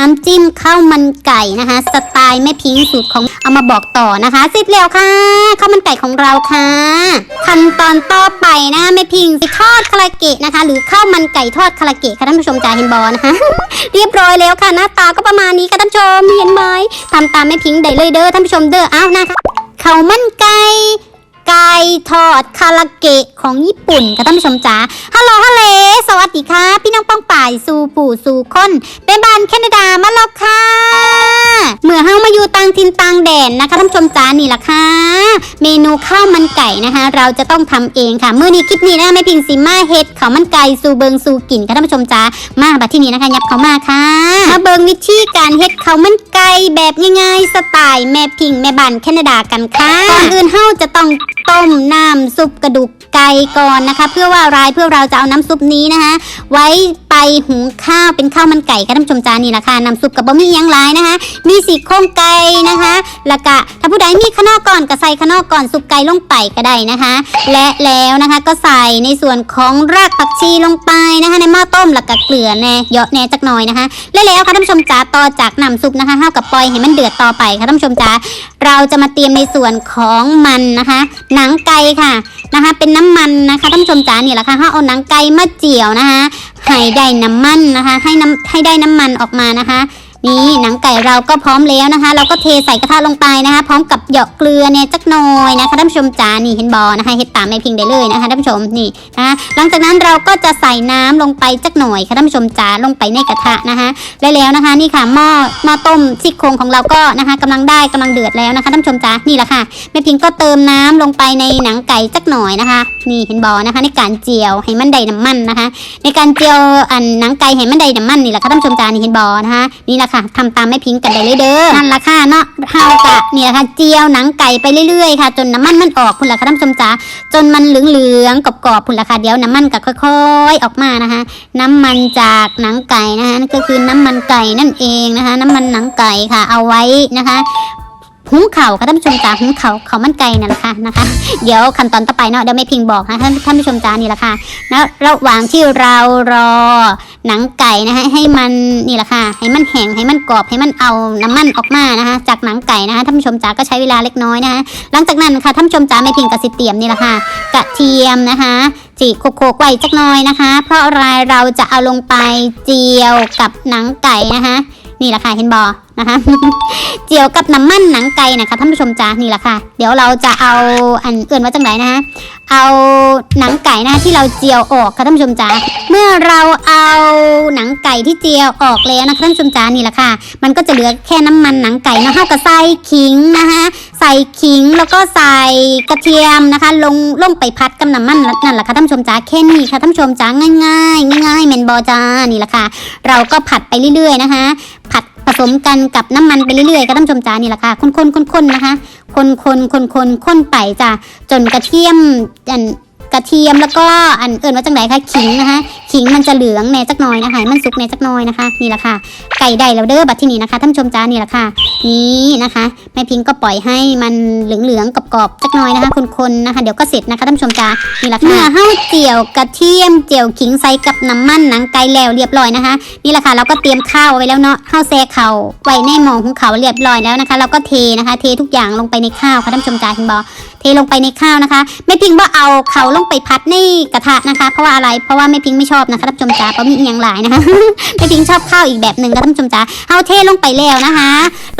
น้ำจิ้มข้าวมันไก่นะคะ สไตล์แม่พิงสูตรของเอามาบอกต่อนะคะเสร็จแล้วค่ะข้าวมันไก่ของเราค่ะขั้นตอนต่อไปนะแม่พิงทอดคาราเกะนะคะ หรือข้าวมันไก่ทอดคาราเกะค่ะท่านผู้ชมจ่าเห็นบอนะคะ เรียบร้อยแล้วค่ะหน้าตาก็ประมาณนี้ค่ะท่านผู้ชมเห็นไหมทำตามแม่พิงได้เลยเด้อท่านผู้ชมเด้ออ้าวนะคะข้าวมันไก่ไก่ทอดคาราเกะของญี่ปุ่นค่ะท่านผู้ชมจ๋าฮัลโหลฮัลโหล วัสดีค่ะ พี่น้องป้องป่ายสู่ปู่สู่คนเป็นบ้านแคนาดามาแล้วค่ะ เมื่อเฮามาอยู่ต่างถิ่นต่างแดนนะคะท่านผู้ชมจ๋านี่ล่ะค่ะ เมนูข้าวมันไก่นะคะ เราจะต้องทำเองค่ะเมื่อนี้คลิปนี้นะแม่พิงซิมาเฮ็ดข้าวมันไก่สูเบิงสูกลิ่นค่ะท่านผู้ชมจ๋ามาบัดที่นี้นะคะยับเขามาค่ะมาเบิงวิธีการเฮ็ดข้าวมันไก่แบบง่ายๆสไตล์แม่พิงแม่บ้านแคนาดากันค่ะก่อนอื่นเฮาจะต้องต้มน้ำซุปกระดูกไก่ก่อนนะคะ เพื่อว่าอะไรเพื่อเราจะเอาน้ำซุปนี้นะคะไว้ไปหุงข้าวเป็นข้าวมันไก่ค่ะท่านผู้ชมจานี่แหละค่ะน้ำซุปกับบะหมี่ยังหลายนะคะมีสีโครงไก่นะคะแล้วก็ถ้าผู้ใดมีขนอก่อนก็ใส่ขนอก่อนซุปไก่ลงไปก็ได้นะคะ และแล้วนะคะก็ใส่ในส่วนของรากผักชีลงไปนะคะ ในหม้อต้มแล้วก็เกลือแน่เยอะแน่จักหน่อยนะคะ และแล้วค่ะท่านผู้ชมจ๋าต่อจากน้ำซุปนะคะเท่ากับปล่อยให้มันเดือดต่อไปค่ะท่านผู้ชมจ๋าเราจะมาเตรียมในส่วนของมันนะคะ หนังไก่ค่ะนะคะ เป็นน้ำมันนะคะท่านผู้ชมจ๋านี่แหละค่ะเอาหนังไก่มาเจียวนะคะให้ได้น้ำมันนะคะ ให้น้ำให้ได้น้ำมันออกมานะคะ นี่หนังไก่เราก็พร้อมแล้วนะคะ เราก็เทใส่กระทะลงไปนะคะ พร้อมกับหยอกเกลือเนี่ยจักหน่อยนะคะท่านผู้ชมจ๋านี่เห็นบอนะคะเห็ดตามแม่พิงได้เลยนะคะท่านผู้ชมนี่นะคะหลังจากนั้นเราก็จะใส่น้ำลงไปจักหน่อยค่ะท่านผู้ชมจ๋าลงไปในกระทะนะคะและแล้วนะคะ นี่ค่ะหม้อหม้อต้มซี่โครงของเราก็นะคะกำลังได้กำลังเดือดแล้วนะคะท่านผู้ชมจ๋านี่แหละค่ะแม่พิงก็เติมน้ำลงไปในหนังไก่จักหน่อยนะคะ นี่เห็นบอนะคะ ในการเจียวให้มันได้น้ำมันนะคะ ในการเจียวอันหนังไก่ให้มันได้น้ำมันนี่แหละค่ะท่านผู้ชมจ๋านี่เห็นบอนะคะนี่แหละค่ะทำตามแม่พิงกันไปเลยเด้อนั่นละค่ะเนาะเฮากะนี่แหละค่ะเจียวหนังไก่ไปเรื่อยๆค่ะ จนน้ำมันมันออกคุณล่ะค่ะท่านผู้ชมจ๋าจนมันเหลืองๆกรอบๆคุณล่ะค่ะเดี๋ยวน้ำมันก็ค่อยๆออกมานะคะ น้ำมันจากหนังไก่นะคะนั่นก็คือน้ำมันไก่นั่นเองนะคะ น้ำมันหนังไก่ค่ะ เอาไว้นะคะ หุงเข่าค่ะท่านผู้ชมจ๋าหุงเข่าเขามันไก่นั่นแหละค่ะนะคะ เดี๋ยวขั้นตอนต่อไปเนาะเดี๋ยวไม่พิงบอกนะท่านท่านผู้ชมจ๋านี่แหละค่ะแล้วระหว่างที่เรารอหนังไก่นะคะให้มันนี่แหละค่ะ ให้มันแห้งให้มันกรอบให้มันเอาน้ำมันออกมานะคะ จากหนังไก่นะคะท่านผู้ชมจ๋าก็ใช้เวลาเล็กน้อยนะคะหลังจากนั้นค่ะท่านผู้ชมจ๋าไม่พิงกระสิเตียมนี่แหละค่ะ กระเทียมนะคะจีโคกๆไว้จักน่อยนะคะ เพราะอะไรเราจะเอาลงไปเจียวกับหนังไก่นะคะ นี่แหละค่ะเห็นบอ นะคะ เจียวกับน้ำมันหนังไก่นะคะท่านผู้ชมจ้านี่แหละค่ะ เดี๋ยวเราจะเอาอันเอื่นว่าจังไรนะคะเอาหนังไก่นะที่เราเจียวออกค่ะท่านผู้ชมจ้าเมื่อเราเอาหนังไก่ที่เจียวออกแล้วนะคะท่านผู้ชมจ้านี่แหละค่ะ มันก็จะเหลือแค่น้ำมันหนังไก่นะเท่ากับใส่ขิงนะคะใส่ขิงแล้วก็ใส่กระเทียมนะคะ ลงลงไปพัดกับน้ำมันนั่นแหละค่ะท่านผู้ชมจ้าแค่นี้ค่ะท่านผู้ชมจ้าง่ายๆง่ายๆเมนบอจ้านี่แหละค่ะ เราก็ผัดไปเรื่อยๆนะคะ ผัด สมกันกับน้ำมันไปเรื่อยๆก็ท่านผู้ชมจ้านี่แหละค่ะคนๆคนๆนะคะ คนๆคนๆคนๆไปจ้ะจนกระเทียมอัน กระเทียมแล้วก็อันเอื่นว่าจังไหนคะขิงนะคะ ขิงมันจะเหลืองแน่จักหน่อยนะคะมันสุกแน่จักหน่อยนะคะนี่แหละค่ะ ไก่ได้แล้วเด้อบัดที่นี่นะคะท่านผู้ชมจ้านี่แหละค่ะ นี่นะคะแม่พิงก็ปล่อยให้มันเหลืองๆกรอบๆจักหน่อยนะคะคนๆนะคะ เดี๋ยวก็เสร็จนะคะท่านผู้ชมจ้านี่แหละค่ะเมื่อเฮาเจียวกระเทียมเจียวขิงใส่กับน้ำมันหนังไก่แล้วเรียบร้อยนะคะ นี่แหละค่ะเราก็เตรียมข้าวไว้แล้วเนาะข้าวแซ่เขาไว้ในหม้อของเขาเรียบร้อยแล้วนะคะ เราก็เทนะคะ เททุกอย่างลงไปในข้าวค่ะท่านผู้ชมจ้าเห็นบอเทลงไปในข้าวนะคะแม่พิงว่าเอาเขาลงไปพัดในกระทะนะคะ เพราะว่าอะไรเพราะว่าแม่พิงไม่ชอบนะคะท่านผู้ชมจ้าเพราะมีอย่างหลายนะคะแม่พิงชอบข้าวอีกแบบหนึ่งค่ะท่านผู้ชมจ้าเอาเทลงไปแล้วนะคะ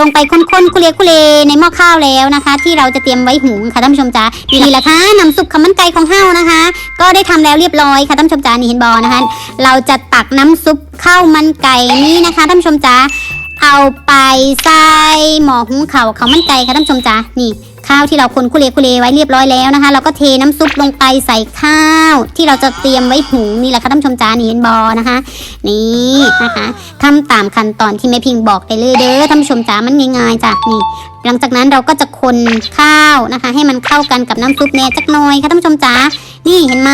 ลงไปค้นๆคุเลคุเลในหม้อข้าวแล้วนะคะ ที่เราจะเตรียมไว้หุงค่ะท่านผู้ชมจ้านี่แหละค่ะน้ำซุปข้าวมันไก่ของเฮานะคะ ก็ได้ทำแล้วเรียบร้อยค่ะท่านผู้ชมจ้านี่เห็นบอนะคะ เราจะตักน้ำซุปข้าวมันไก่นี้นะคะท่านผู้ชมจ้า เอาไปใส่หม้อหุงข้าวข้ามันไก่ค่ะท่านผู้ชมจ้านี่ข้าวที่เราคนคุเลคุเลไว้เรียบร้อยแล้วนะคะ เราก็เทน้ำซุปลงไปใส่ข้าว ที่เราจะเตรียมไว้หุงนี่แหละค่ะท่านผู้ชมจ้านี่เห็นบอนะคะ นี่นะคะทำตามขั้นตอนที่แม่พิงบอกได้เลยเด้อท่านผู้ชมจ้ามันง่ายๆจ้ะนี่ หลังจากนั้นเราก็จะคนข้าวนะคะ ให้มันเข้ากันกับน้ำซุปแน่จักหน่อยค่ะท่านผู้ชมจ้านี่เห็นไหม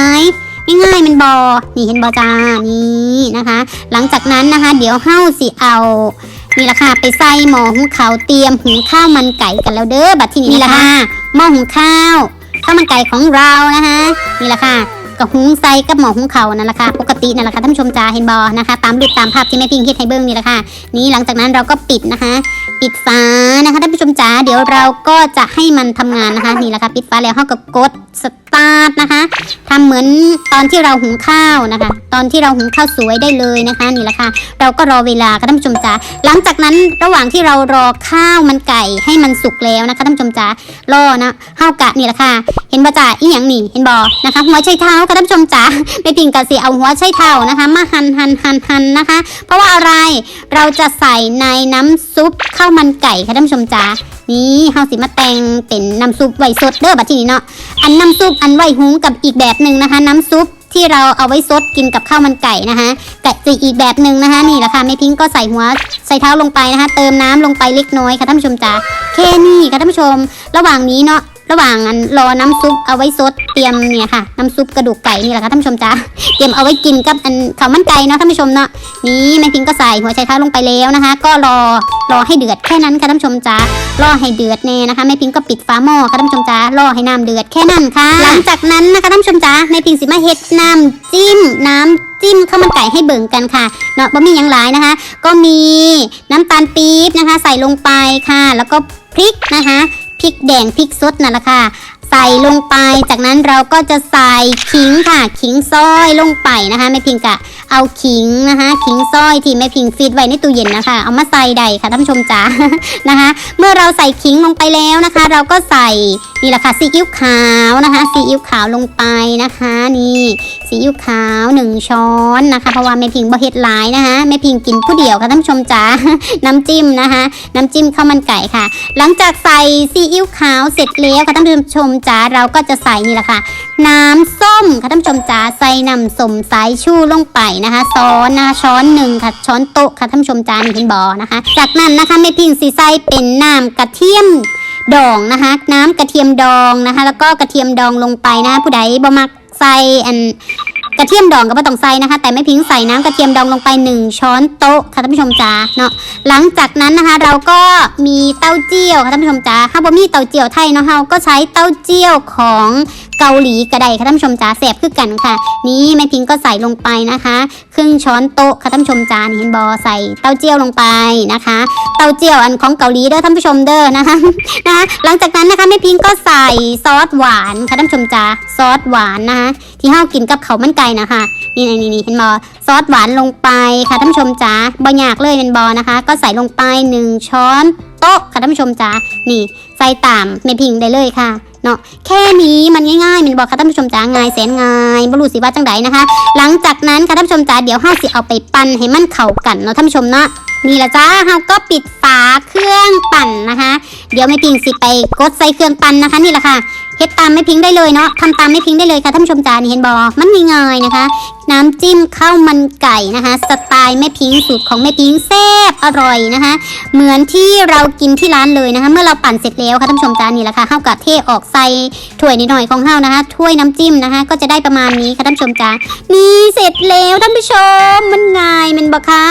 ง่ายๆมันบอนี่เห็นบอจ้านี่นะคะ หลังจากนั้นนะคะ เดี๋ยวเฮ้าสิเอา นี่แหละค่ะ ไปใส่หม้อหุงข้าวเตรียมหุงข้าวมันไก่กันแล้วเด้อบัดทีนี้นี่แหละค่ะหม้อหุงข้าวข้าวมันไก่ของเรานะคะนี่แหละค่ะกระหุงใส่กับหมอหุงเขาวนั่นแหละค่ะปกตินั่นแหละค่ะท่านผู้ชมจ๋าเห็นบอนะคะ ตามรูปตามภาพที่แม่พิงเฮ็ดให้เบิ้งนี่แหละค่ะ นี่หลังจากนั้นเราก็ปิดนะคะ ปิดฝานะคะท่านผู้ชมจ๋าเดี๋ยวเราก็จะให้มันทำงานนะคะนี่แหละค่ะ ปิดฝาแล้วเราก็กดสาร์ทนะคะทำเหมือนตอนที่เราหุงข้าวนะคะ ตอนที่เราหุงข้าวสวยได้เลยนะคะนี่แหละค่ะ เราก็รอเวลาค่ะท่านผู้ชมจ๋าหลังจากนั้นระหว่างที่เรารอข้าวมันไก่ให้มันสุกแล้วนะคะท่านผู้ชมจ๋ารอนะข้าวกะนี่แหละค่ะ เห็นบ่จ๋าอีหยังนี่เห็นบ่นะคะหัวไชเท้าค่ะท่านผู้ชมจ๋าไม่พิงกะสิเอาหัวไชเท้านะคะ มาหั่นหั่นหั่นหั่นนะคะ เพราะว่าอะไรเราจะใส่ในน้ำซุปข้าวมันไก่ค่ะท่านผู้ชมจ๋า นี่เฮาสิมาแต่งเป็นน้ำซุปไว้สดเด้อบัดที่นี้เนาะอันน้ำซุปอันไว้หุงกับอีกแบบหนึ่งนะคะ น้ำซุปที่เราเอาไว้ซดกินกับข้าวมันไก่นะคะไก่จีอีกแบบหนึ่งนะคะ นี่แหละค่ะแม่พิงก็ใส่หัวใส่เท้าลงไปนะคะ เติมน้ำลงไปเล็กน้อยค่ะท่านผู้ชมจ๋าแค่นี้ค่ะท่านผู้ชม ระหว่างนี้เนาะ ระหว่างอันรอน้ำซุปเอาไว้ซดเตรียมเนี่ยค่ะน้ำซุปกระดูกไก่นี่แหละค่ะท่านผู้ชมจ้าเตรียมเอาไว้กินกับอันข้าวมันไก่เนาะท่านผู้ชมเนาะนี่แม่พิงก็ใส่หัวไชเท้าลงไปแล้วนะคะ ก็รอรอให้เดือดแค่นั้นค่ะท่านผู้ชมจ้ารอให้เดือดแน่นะคะแม่พิงก็ปิดฝาหม้อค่ะท่านผู้ชมจ้ารอให้น้ำเดือดแค่นั้นค่ะ หลังจากนั้นนะคะท่านผู้ชมจ้าแม่พิงสิมาเฮ็ดน้ำจิ้มน้ำจิ้มข้าวมันไก่ให้เบิ่งกันค่ะเนาะบ่มีหยังหลายนะคะ ก็มีน้ำตาลปี๊บนะคะ ใส่ลงไปค่ะ แล้วก็พริกนะคะ ริกแดงพริกสดนั่นแหละค่ะ ใส่ลงไปจากนั้นเราก็จะใส่ขิงค่ะขิงซอยลงไปนะคะแม่พิงกะเอาขิงนะคะขิงซอยที่แม่พิงฟีดไว้ในตู้เย็นนะคะ เอามาใส่ใดค่ะท่านผู้ชมจ๋านะคะ เมื่อเราใส่ขิงลงไปแล้วนะคะ เราก็ใส่นี่แหละค่ะซีอิ๊วขาวนะคะซีอิ๊วขาวลงไปนะคะ นี่ซีอิ๊วขาวหนึ่งช้อนนะคะเพราะว่าแม่พิงบ่เฮ็ดหลายนะคะแม่พิงกินผู้เดียวค่ะท่านผู้ชมจ๋าน้ำจิ้มนะคะ น้ำจิ้มข้าวมันไก่ค่ะ หลังจากใส่ซีอิ๊วขาวเสร็จแล้วค่ะท่านผู้ชมจ๋าเราก็จะใส่นี่แหละค่ะ น้ำส้มค่ะท่านผู้ชมจ๋าใส่น้ำส้มสายชูลงไปนะคะซ้อนนะคะช้อนหนึ่งค่ะช้อนโต๊ะค่ะท่านผู้ชมจ๋านี่เห็นบอนะคะ จากนั้นนะคะแม่พิงสีใส่เป็นน้ำกระเทียมดองนะคะ น้ำกระเทียมดองนะคะ แล้วก็กระเทียมดองลงไปนะะผู้ใดบ่มักใส่อัน กระเทียมดองก็ไม่ต้องใส่นะคะ แต่ไม่พิงใส่น้ำกระเทียมดองลงไป 1 ช้อนโต๊ะค่ะท่านผู้ชมจ๋าเนาะหลังจากนั้นนะคะ เราก็มีเต้าเจี้ยวค่ะท่านผู้ชมจ๋าถ้าบ่มีเต้าเจี้ยวไทยเนาะเราก็ใช้เต้าเจี้ยวของเกาหลีก็ไดค่ะท่านผู้ชมจ๋าแสบคือกันค่ะ นี่แม่พิงก็ใส่ลงไปนะคะ ครึ่งช้อนโต๊ะค่ะท่านผู้ชมจ๋าเห็นบอใส่เต้าเจี้ยวลงไปนะคะ เต้าเจี้ยวอันของเกาหลีเด้อท่านผู้ชมเด้อนะคะนะคะหลังจากนั้นนะคะแม่พิงก็ใส่ซอสหวานค่ะท่านผู้ชมจ๋าซอสหวานนะคะที่เฮากินกับข้ามันไก่นะคะนี่นี่นี่เห็นบอซอสหวานลงไปค่ะท่านผู้ชมจ๋าบอยากเลยเป็นบอนะคะ ก็ใส่ลงไปหนึ่งช้อนโต๊ะค่ะท่านผู้ชมจ๋านี่ใส่ตามเมพิงได้เลยค่ะ เนาะแค่นี้มันง่ายๆมันบอกค่ะท่านผู้ชมจ๋าง่ายแสนง่ายบรูสิว่าจังไดนะคะ หลังจากนั้นค่ะท่านผู้ชมจ๋าเดี๋ยวห้าสิเอาไปปั่นให้มันเข้ากันเนาะท่านผู้ชมเนาะนี่ละจ้าเฮาก็ปิดฝาเครื่องปั่นนะคะ เดี๋ยวแม่พิงสิไปกดใส่เครื่องปั่นนะคะ นี่แหละค่ะเฮ็ดตามแม่พิงได้เลยเนาะทำตามแม่พิงได้เลยค่ะท่านผู้ชมจ๋านี่เห็นบอมันง่ายๆนะคะ น้ำจิ้มข้าวมันไก่นะคะ สไตล์แม่พิงสูตรของแม่พิงแซ่บอร่อยนะคะ เหมือนที่เรากินที่ร้านเลยนะคะ เมื่อเราปั่นเสร็จแล้วค่ะท่านผู้ชมจานี่แหละค่ะข้าวกะเทออกใส่ถ้วยนิดหน่อยของเฮานะคะ ถ้วยน้ำจิ้มนะคะ ก็จะได้ประมาณนี้ค่ะท่านผู้ชมจ้านี่เสร็จแล้วท่านผู้ชม มันง่ายมันบ่ค่ะ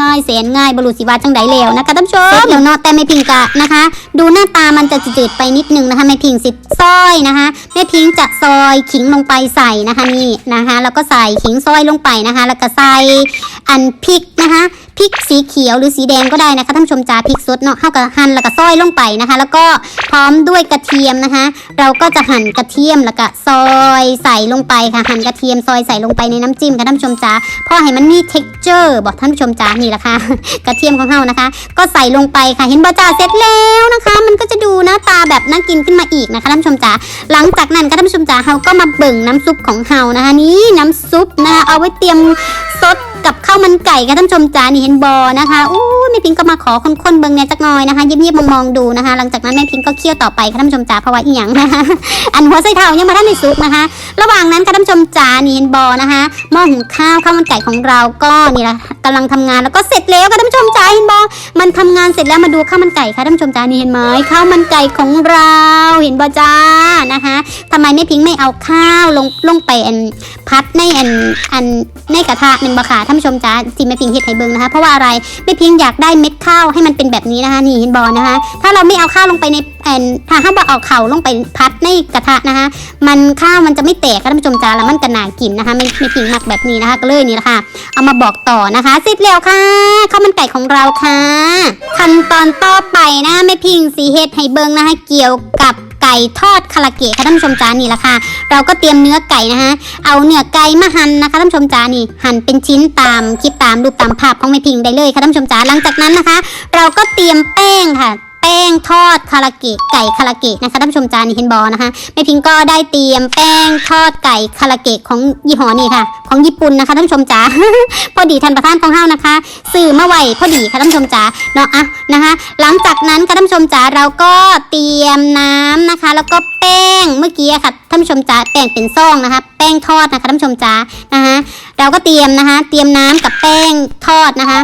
ง่ายๆแสนง่ายบรุสิวาจังไดแล้วนะคะท่านผู้ชมเสร็จแล้วเนาะแต่แม่พิงกะนะคะ ดูหน้าตามันจะจืดไปนิดนึงนะคะแม่พิงสิซอยนะคะแม่พิงจะซอยขิงลงไปใส่นะคะนี่นะคะ แล้วก็ใส่ขิงซอยลงไปนะคะ แล้วก็ใส่อันพริกนะคะพริกสีเขียวหรือสีแดงก็ได้นะคะท่านชมจ้าพริกสดเนาะเข้ากับหั่นแล้วก็ซอยลงไปนะคะ แล้วก็พร้อมด้วยกระเทียมนะคะ เราก็จะหั่นกระเทียมแล้วก็ซอยใส่ลงไปค่ะหั่นกระเทียมซอยใส่ลงไปในน้ำจิ้มค่ะท่านชมจ้าเพราะให้มันมี texture บอกท่านชมจ้านี่แหละค่ะกระเทียมของเฮานะคะ ก็ใส่ลงไปค่ะเห็นบอจ้าเสร็จแล้วนะคะ มันก็จะดูหน้าตาแบบน่ากินขึ้นมาอีกนะคะท่านชมจ้าหลังจากนั้นค่ะท่านชมจ้าเฮาก็มาเบิ่งน้ำซุปของเฮานะคะ นี่น้ำซุปนะคะเอาไว้เตรียมซด กับข้าวมันไก่ค่ะท่านชมจ้านี่เห็นบอนะคะอู้แม่พิงก็มาขอคนๆเบิงเนี่ยจักหน่อยนะคะเยียบๆมองๆดูนะคะ หลังจากนั้นแม่พิงก็เคี่ยวต่อไปค่ะท่านชมจ้าเพราะว่าอีหยังนะคะอันหัวไส้เท้ายังมาท่านในซุปนะคะ ระหว่างนั้นค่ะท่านชมจ๋านี่เห็นบอนะคะหม้อหุงข้าวข้าวมันไก่ของเราก็นี่แหละกำลังทำงานแล้วก็เสร็จแล้วค่ะท่านชมจ๋าเห็นบอมันทำงานเสร็จแล้วมาดูข้าวมันไก่ค่ะท่านชมจ๋านี่เห็นไหมข้าวมันไก่ของเราเห็นบอจ้านะคะทำไมไม่พิงไม่เอาข้าวลงลงไปอันพัดในอันอันในกระทะหนึ่งบะค่ะท่านผู้ชมจ๋าที่แม่พิงเฮ็ดให้เบิ่งนะคะ เพราะว่าอะไรแม่พิงอยากได้เม็ดข้าวให้มันเป็นแบบนี้นะคะ นี่เห็นบอลนะคะ ถ้าเราไม่เอาข้าวลงไปในแอนถ้าห้าบ่เอาเข่าลงไปพัดในกระทะนะคะ มันข้าวมันจะไม่แตกค่ะท่านผู้ชมจ้าแล้วมันก็น่ากินนะคะไม่ไม่พิงมักแบบนี้นะคะ ก็เลยนี่แหละค่ะ เอามาบอกต่อนะคะเสร็จแล้วค่ะข้าวมันไก่ของเราค่ะขั้นตอนต่อไปนะแม่พิงสีเฮ็ดให้เบิงนะคะ เกี่ยวกับ ก่ทอดคาราเกะค่ะท่านผู้ชมจ้านี่ละค่ะ เราก็เตรียมเนื้อไก่นะคะเอาเนื้อไก่มาหั่นนะคะท่านผู้ชมจ้านี่หั่นเป็นชิ้นตามคลิปตามรูปตามภาพของแม่พิงได้เลยค่ะท่านผู้ชมจ้าหลังจากนั้นนะคะ เราก็เตรียมแป้งค่ะ แป้งทอดคาราเกะไก่คาราเกะนะคะท่านผู้ชมจานี่เห็นบอนะคะแม่พิงก็ได้เตรียมแป้งทอดไก่คาราเกะของยี่ห้อนี้ค่ะ ของญี่ปุ่นนะคะท่านผู้ชมจ๋าพอดีทันประทานของเฮานะคะ สื่อมาไหวพอดีค่ะท่านผู้ชมจ๋าเนาะอะนะคะ หลังจากนั้นค่ะท่านผู้ชมจ๋าเราก็เตรียมน้ำนะคะ แล้วก็แป้งเมื่อกี้ค่ะท่านผู้ชมจ๋าแป้งเป็นซองนะคะ แป้งทอดนะคะท่านผู้ชมจ๋านะคะเราก็เตรียมนะคะ เตรียมน้ำกับแป้งทอดนะคะ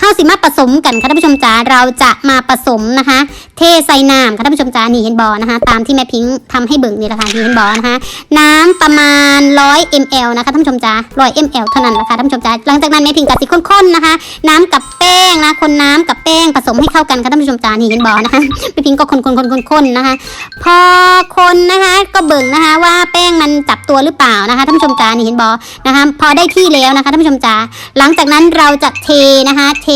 ข้าวสีมาผสมกันค่ะท่านผู้ชมจ๋าเราจะมาผสมนะคะ เทใส่น้ำค่ะท่านผู้ชมจ๋านี่เห็นบอนะคะ ตามที่แม่พิงค์ทำให้เบิ่งนี่แหละค่ะนี่เห็นบอนะคะ น้ำประมาณ 100 ml นะคะท่านผู้ชมจ๋า100 ml เท่านั้นแหละค่ะท่านผู้ชมจ๋าหลังจากนั้นแม่พิงค์กะสิข้นๆนะคะ น้ำกับแป้งนะคนน้ำกับแป้งผสมให้เข้ากันค่ะท่านผู้ชมจ๋านี่เห็นบอนะคะแม่พิงค์ก็คนๆๆๆๆนะคะ พอคนนะคะก็เบิ่งนะคะว่าแป้งมันจับตัวหรือเปล่านะคะท่านผู้ชมจ๋านี่เห็นบอนะคะพอได้ที่แล้วนะคะท่านผู้ชมจ๋าหลังจากนั้นเราจะเทนะคะ เท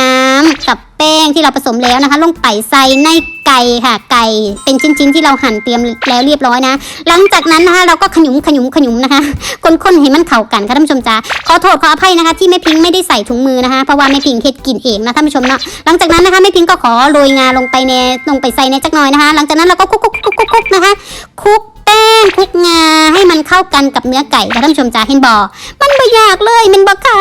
น้ำกับ แป้งที่เราผสมแล้วนะคะ ลงไปใส่ในไก่ค่ะ ไก่เป็นชิ้นๆที่เราหั่นเตรียมแล้วเรียบร้อยนะ หลังจากนั้นนะคะ เราก็ขยุมขยุมขยุมนะคะคนๆให้มันเข้ากันค่ะท่านผู้ชมจ๋าขอโทษขออภัยนะคะ ที่แม่พิงไม่ได้ใส่ถุงมือนะคะเพราะว่าแม่พิงเฮ็ดกินเองนะท่านผู้ชมเนาะหลังจากนั้นนะคะแม่พิงก็ขอโรยงาลงไปในลงไปใส่ในจักหน่อยนะคะ หลังจากนั้นเราก็คุกๆๆๆนะคะ คุกแป้งคุกงาน เข้ากันกับเนื้อไก่ค่ะท่านผู้ชมจ๋าเห็นบอมันไม่ยากเลยมันบอค่ะ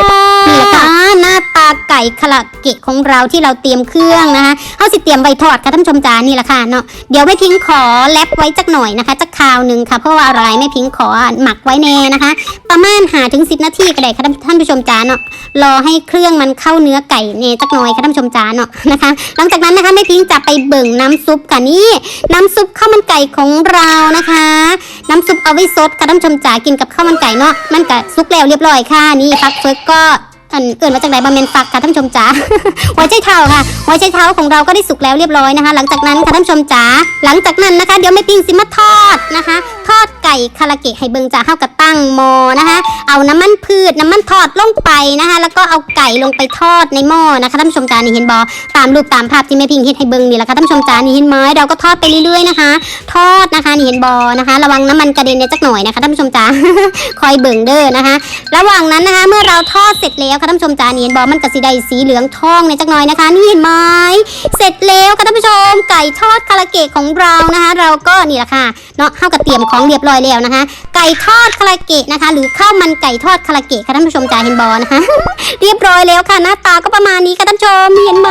นี่แหละค่ะหน้าตาไก่คาราเกะของเราที่เราเตรียมเครื่องนะคะเขาสิเตรียมไว้ทอดค่ะท่านผู้ชมจ๋านี่แหละค่ะเนาะเดี๋ยวแม่พิงค์ขอแลบไว้จักหน่อยนะคะจักคราวหนึ่งค่ะเพราะว่าอะไรแม่พิงค์ขอหมักไว้แน่นะคะ ประมาณหาถึงสิบนาทีก็ได้ค่ะท่านผู้ชมจ๋าเนาะรอให้เครื่องมันเข้าเนื้อไก่เนจักหน่อยค่ะท่านผู้ชมจ๋าเนาะนะคะ หลังจากนั้นนะคะแม่พิงค์จะไปเบิ่งน้ำซุปค่ะนี่น้ำซุปข้าวมันไก่ของเรานะคะ น้ำซุปเอาไว้ซดค่ะท่านผู้ชมจ๋ากินกับข้าวมันไก่เนาะมันก็ซุกแล้วเรียบร้อยค่ะนี่ฟักเฟิร์กก็ อันเอื่นมาจากไหนบะเมนฟักค่ะท่านผู้ชมจ๋าหัวใจเท้าค่ะหัวใจเท้าของเราก็ได้สุกแล้วเรียบร้อยนะคะ หลังจากนั้นค่ะท่านผู้ชมจ๋าหลังจากนั้นนะคะ เดี๋ยวแม่พิงสิมาทอดนะคะ ทอดไก่คาราเกะให้เบิงจ๋าเข้ากับตั้งหม้อนะคะ เอาน้ำมันพืชน้ำมันทอดลงไปนะคะ แล้วก็เอาไก่ลงไปทอดในหม้อนะคะท่านผู้ชมจ๋านี่เห็นบอตามรูปตามภาพที่แม่พิงเฮ็ดให้เบิงนี่แหละค่ะท่านผู้ชมจ๋านี่เห็นไหมเราก็ทอดไปเรื่อยๆนะคะ ทอดนะคะนี่เห็นบอนะคะ ระวังน้ำมันกระเด็นเนี่ยจักหน่อยนะคะท่านผู้ชมจ๋าคอยเบิงเด้อนะคะ ระหว่างนั้นนะคะ เมื่อเราทอดเสร็จแล้วค่ะท่านผู้ชมจ๋านี่เห็นบอมันก็สีได้สีเหลืองทองในจักหน่อยนะคะ นี่เห็นไหมเสร็จแล้วค่ะท่านผู้ชมไก่ทอดคาราเกะของเรานะคะ เราก็นี่แหละค่ะเนาะเข้ากับเตรียมของเรียบร้อยแล้วนะคะ ไก่ทอดคาราเกะนะคะ หรือข้าวมันไก่ทอดคาราเกะค่ะท่านผู้ชมจ๋าเห็นบอนะคะ เรียบร้อยแล้วค่ะหน้าตาก็ประมาณนี้ค่ะท่านผู้ชมเห็นไหม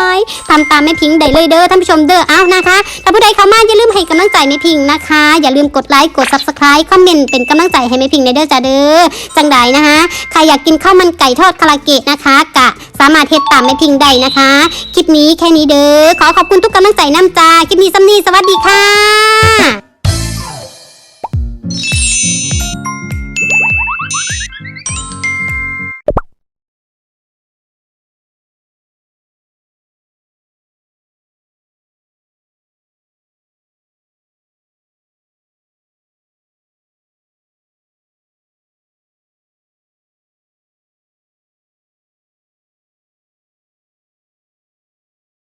ทำตามแม่พิงได้เลยเด้อท่านผู้ชมเด้อเอานะคะ ถ้าผู้ใดเข้ามาอย่าลืมให้กำลังใจแม่พิงนะคะ อย่าลืมกดไลค์กด subscribe คอมเมนต์เป็นกำลังใจให้แม่พิงในเด้อจ้าเด้อจังใดนะคะใครอยากกินข้าวมันไก่ทอดคาราเกะนะคะ กะสามารถเฮ็ดตามแม่พิงได้นะคะ คลิปนี้แค่นี้เด้อขอขอบคุณทุกกำลังใจน้ำจาคลิปนี้ซ้ำนี้สวัสดีค่ะ